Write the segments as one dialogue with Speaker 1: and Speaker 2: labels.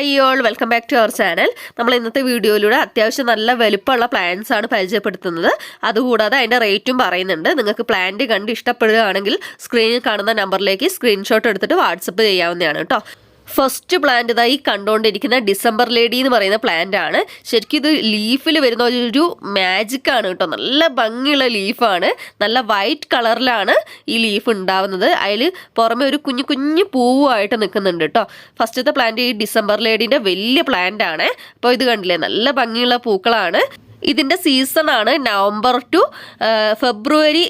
Speaker 1: Hi all welcome back to our channel നമ്മൾ ഇന്നത്തെ വീഡിയോയിലൂടെ അത്യാവശ്യം നല്ല വലുപ്പമുള്ള പ്ലാന്റ്സ് ആണ് പരിചയപ്പെടുത്തുന്നത്. അതുകൂടാതെ അതിന്റെ റേറ്റും പറയുന്നുണ്ട്. നിങ്ങൾക്ക് പ്ലാന്റ് കണ്ട് ഇഷ്ടപ്പെടുകയാണെങ്കിൽ സ്ക്രീനിൽ കാണുന്ന നമ്പറിലേക്ക് സ്ക്രീൻഷോട്ട് എടുത്തിട്ട് വാട്സപ്പ് ചെയ്യാവുന്നതാണ് കേട്ടോ. ഫസ്റ്റ് പ്ലാന്റ് ഇതായി കണ്ടുകൊണ്ടിരിക്കുന്ന ഡിസംബർ ലേഡി എന്ന് പറയുന്ന പ്ലാന്റ് ആണ്. ശരിക്കും ഇത് ലീഫിൽ വരുന്ന ഒരു മാജിക് ആണ് കേട്ടോ. നല്ല ഭംഗിയുള്ള ലീഫാണ് നല്ല വൈറ്റ് കളറിലാണ് ഈ ലീഫ് ഉണ്ടാവുന്നത്. അതിൽ പുറമെ ഒരു കുഞ്ഞു കുഞ്ഞു പൂവായിട്ട് നിൽക്കുന്നുണ്ട് കേട്ടോ. ഫസ്റ്റത്തെ പ്ലാന്റ് ഈ ഡിസംബർ ലേഡീന്റെ വലിയ പ്ലാന്റ് ആണ്. അപ്പോൾ ഇത് കണ്ടില്ലേ? നല്ല ഭംഗിയുള്ള പൂക്കളാണ്. ഇതിന്റെ സീസണാണ് നവംബർ ടു ഫെബ്രുവരി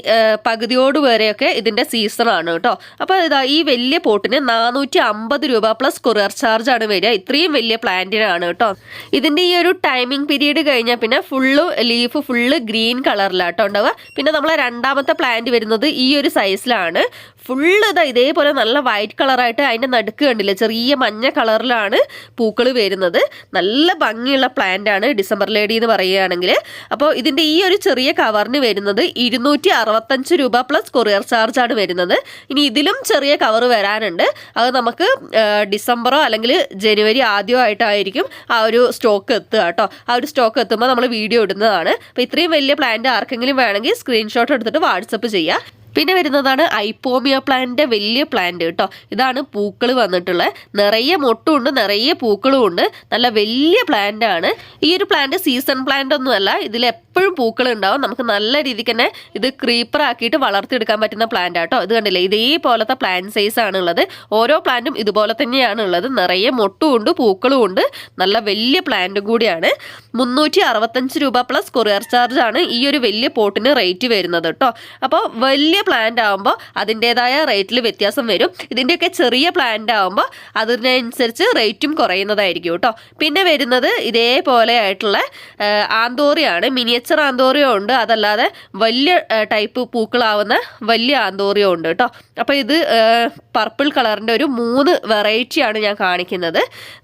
Speaker 1: പകുതിയോട് വരെയൊക്കെ ഇതിന്റെ സീസണാണ് കേട്ടോ. അപ്പോൾ ഇതാ ഈ വലിയ പോട്ടിന് നാനൂറ്റി അമ്പത് രൂപ പ്ലസ് കൊറിയർ ചാർജാണ് വരിക. ഇത്രയും വലിയ പ്ലാന്റിനാണ് കേട്ടോ. ഇതിന്റെ ഈ ഒരു ടൈമിംഗ് പീരീഡ് കഴിഞ്ഞാൽ പിന്നെ ഫുള്ള് ലീഫ് ഫുള്ള് ഗ്രീൻ കളറിലാട്ടോ ഉണ്ടാവുക. പിന്നെ നമ്മളെ രണ്ടാമത്തെ പ്ലാന്റ് വരുന്നത് ഈ ഒരു സൈസിലാണ് ഫുള്ള് ഇതാ ഇതേപോലെ നല്ല വൈറ്റ് കളറായിട്ട് അതിന്റെ നടുക്ക് കണ്ടില്ല? ചെറിയ മഞ്ഞ കളറിലാണ് പൂക്കൾ വരുന്നത്. നല്ല ഭംഗിയുള്ള പ്ലാന്റ് ആണ് ഡിസംബർ ലേഡി എന്ന് പറയുകയാണെങ്കിൽ. അപ്പോൾ ഇതിന്റെ ഈ ഒരു ചെറിയ കവറിന് വരുന്നത് ഇരുന്നൂറ്റി അറുപത്തഞ്ച് രൂപ പ്ലസ് കൊറിയർ ചാർജാണ് വരുന്നത്. ഇനി ഇതിലും ചെറിയ കവർ വരാനുണ്ട്. അത് നമുക്ക് ഡിസംബറോ അല്ലെങ്കിൽ ജനുവരി ആദ്യമോ ആയിട്ടായിരിക്കും ആ ഒരു സ്റ്റോക്ക് എത്തുക കേട്ടോ. ആ ഒരു സ്റ്റോക്ക് എത്തുമ്പോൾ നമ്മൾ വീഡിയോ ഇടുന്നതാണ്. അപ്പോൾ ഇത്രയും വലിയ പ്ലാന്റ് ആർക്കെങ്കിലും വേണമെങ്കിൽ സ്ക്രീൻഷോട്ട് എടുത്തിട്ട് വാട്സപ്പ് ചെയ്യുക പിന്നെ വരുന്നതാണ് ഐപ്പോമിയ പ്ലാന്റിന്റെ വലിയ പ്ലാന്റ് കേട്ടോ. ഇതാണ് പൂക്കൾ വന്നിട്ടുള്ളത്. നിറയെ മൊട്ടുമുണ്ട് നിറയെ പൂക്കളും ഉണ്ട് നല്ല വലിയ പ്ലാന്റ് ആണ് ഈ ഒരു പ്ലാന്റ് സീസൺ പ്ലാന്റ് ഒന്നുമല്ല ഇതിൽ എപ്പോഴും പൂക്കൾ ഉണ്ടാവും നമുക്ക് നല്ല രീതിക്ക് തന്നെ ഇത് ക്രീപ്പർ ആക്കിയിട്ട് വളർത്തിയെടുക്കാൻ പറ്റുന്ന പ്ലാന്റ് ആട്ടോ ഇത് കണ്ടില്ലേ? ഇതേപോലത്തെ പ്ലാന്റ് സൈസ് ആണ് ഉള്ളത് ഓരോ പ്ലാന്റും ഇതുപോലെ തന്നെയാണ് ഉള്ളത്. നിറയെ മൊട്ടും ഉണ്ട് പൂക്കളും ഉണ്ട് നല്ല വലിയ പ്ലാന്റും കൂടിയാണ്. മുന്നൂറ്റി അറുപത്തഞ്ച് രൂപ പ്ലസ് കൊറിയർ ചാർജ് ആണ് ഈ ഒരു വലിയ പോട്ടിന് റേറ്റ് വരുന്നത് കേട്ടോ അപ്പോൾ വലിയ പ്ലാന്റ് ആകുമ്പോൾ അതിന്റെതായ റേറ്റിൽ വ്യത്യാസം വരും. ഇതിന്റെയൊക്കെ ചെറിയ പ്ലാന്റ് ആകുമ്പോൾ അതിനനുസരിച്ച് റേറ്റും കുറയുന്നതായിരിക്കും കേട്ടോ പിന്നെ വരുന്നത് ഇതേപോലെ ആയിട്ടുള്ള ആന്തോറിയാണ് ആന്തോറിയാണ് മിനിയേച്ചർ ആന്തോറിയോ ഉണ്ട്. അതല്ലാതെ വലിയ ടൈപ്പ് പൂക്കളാവുന്ന വലിയ ആന്തോറിയോ ഉണ്ട് കേട്ടോ. അപ്പോൾ ഇത് പർപ്പിൾ കളറിന്റെ ഒരു മൂന്ന് വെറൈറ്റിയാണ് ഞാൻ കാണിക്കുന്നത്.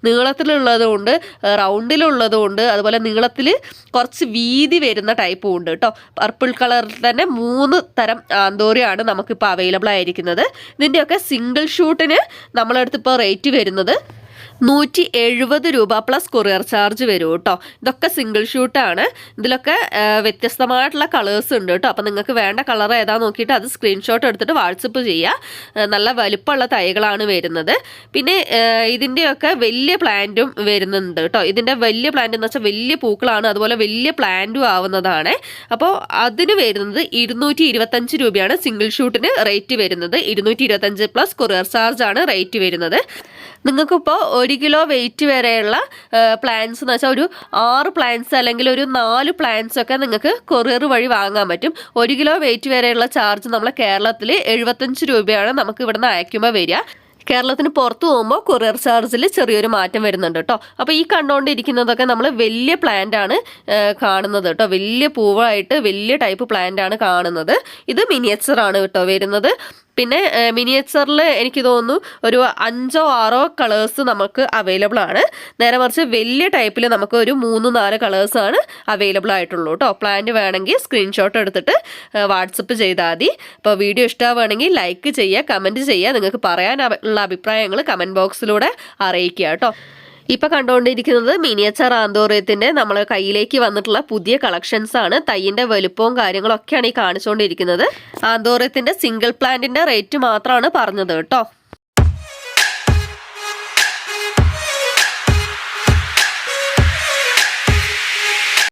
Speaker 1: നീളത്തിലുള്ളതും ഉണ്ട് റൗണ്ടിലുള്ളതും ഉണ്ട്. അതുപോലെ നീളത്തിൽ കുറച്ച് വീതി വരുന്ന ടൈപ്പും ഉണ്ട് കേട്ടോ. പർപ്പിൾ കളറിൽ തന്നെ മൂന്ന് തരം ആന്തോറിയാണ് നമുക്കിപ്പോൾ അവൈലബിൾ ആയിരിക്കുന്നത്. ഇതിന്റെയൊക്കെ സിംഗിൾ ഷൂട്ടിന് നമ്മളടുത്ത് ഇപ്പോൾ റേറ്റ് വരുന്നത് നൂറ്റി എഴുപത് രൂപ പ്ലസ് കൊറിയർ ചാർജ് വരും കേട്ടോ. ഇതൊക്കെ സിംഗിൾ ഷൂട്ടാണ് ഇതിലൊക്കെ വ്യത്യസ്തമായിട്ടുള്ള കളേഴ്സ് ഉണ്ട് കേട്ടോ. അപ്പം നിങ്ങൾക്ക് വേണ്ട കളർ ഏതാ നോക്കിയിട്ട് അത് സ്ക്രീൻഷോട്ട് എടുത്തിട്ട് വാട്സപ്പ് ചെയ്യുക നല്ല വലുപ്പമുള്ള തൈകളാണ് വരുന്നത്. പിന്നെ ഇതിന്റെയൊക്കെ വലിയ പ്ലാന്റും വരുന്നുണ്ട് കേട്ടോ. ഇതിന്റെ വലിയ പ്ലാന്റ് എന്ന് വെച്ചാൽ വലിയ പൂക്കളാണ്. അതുപോലെ വലിയ പ്ലാന്റും ആവുന്നതാണ്. അപ്പോൾ അതിന് വരുന്നത് ഇരുന്നൂറ്റി ഇരുപത്തഞ്ച് രൂപയാണ് സിംഗിൾ ഷൂട്ടിന് റേറ്റ് വരുന്നത്. ഇരുന്നൂറ്റി ഇരുപത്തഞ്ച് പ്ലസ് കൊറിയർ ചാർജാണ് റേറ്റ് വരുന്നത്. നിങ്ങൾക്കിപ്പോൾ ഒരു കിലോ വെയിറ്റ് വരെയുള്ള പ്ലാന്റ്സ് എന്ന് വെച്ചാൽ ഒരു ആറ് പ്ലാന്റ്സ് അല്ലെങ്കിൽ ഒരു നാല് പ്ലാന്റ്സ് ഒക്കെ നിങ്ങൾക്ക് കൊറിയർ വഴി വാങ്ങാൻ പറ്റും. ഒരു കിലോ വെയിറ്റ് വരെയുള്ള ചാർജ് നമ്മളെ കേരളത്തിൽ എഴുപത്തഞ്ച് രൂപയാണ് നമുക്ക് ഇവിടുന്ന് അയക്കുമ്പോൾ വരിക. കേരളത്തിന് പുറത്ത് പോകുമ്പോൾ കൊറിയർ ചാർജിൽ ചെറിയൊരു മാറ്റം വരുന്നുണ്ട് കേട്ടോ. അപ്പോൾ ഈ കണ്ടുകൊണ്ടിരിക്കുന്നതൊക്കെ നമ്മൾ വലിയ പ്ലാന്റ് ആണ് കാണുന്നത് കേട്ടോ. വലിയ പൂവായിട്ട് വലിയ ടൈപ്പ് പ്ലാന്റ് ആണ് കാണുന്നത്. ഇത് മിനിയേച്ചർ ആണ് കേട്ടോ വരുന്നത്. പിന്നെ മിനിയേച്ചറിൽ എനിക്ക് തോന്നുന്നു ഒരു അഞ്ചോ ആറോ കളേഴ്സ് നമുക്ക് അവൈലബിൾ ആണ്. നേരെ മറിച്ച് വലിയ ടൈപ്പിൽ നമുക്ക് ഒരു മൂന്ന് നാല് കളേഴ്സ് ആണ് അവൈലബിൾ ആയിട്ടുള്ളൂ കേട്ടോ. പ്ലാന്റ് വേണമെങ്കിൽ സ്ക്രീൻഷോട്ട് എടുത്തിട്ട് വാട്സപ്പ് ചെയ്താൽ മതി. അപ്പോൾ വീഡിയോ ഇഷ്ടമാവുകയാണെങ്കിൽ ലൈക്ക് ചെയ്യുക കമന്റ് ചെയ്യുക നിങ്ങൾക്ക് പറയാനുള്ള അഭിപ്രായങ്ങൾ കമന്റ് ബോക്സിലൂടെ അറിയിക്കുക കേട്ടോ. ഇപ്പൊ കണ്ടുകൊണ്ടിരിക്കുന്നത് മിനിയച്ചർ ആന്തോറിയത്തിന്റെ നമ്മളെ കയ്യിലേക്ക് വന്നിട്ടുള്ള പുതിയ കളക്ഷൻസ് ആണ്. തൈയിന്റെ വലുപ്പവും കാര്യങ്ങളൊക്കെയാണ് ഈ കാണിച്ചുകൊണ്ടിരിക്കുന്നത് ആന്തോറിയത്തിന്റെ സിംഗിൾ പ്ലാന്റിന്റെ റേറ്റ് മാത്രമാണ് പറഞ്ഞത് കേട്ടോ.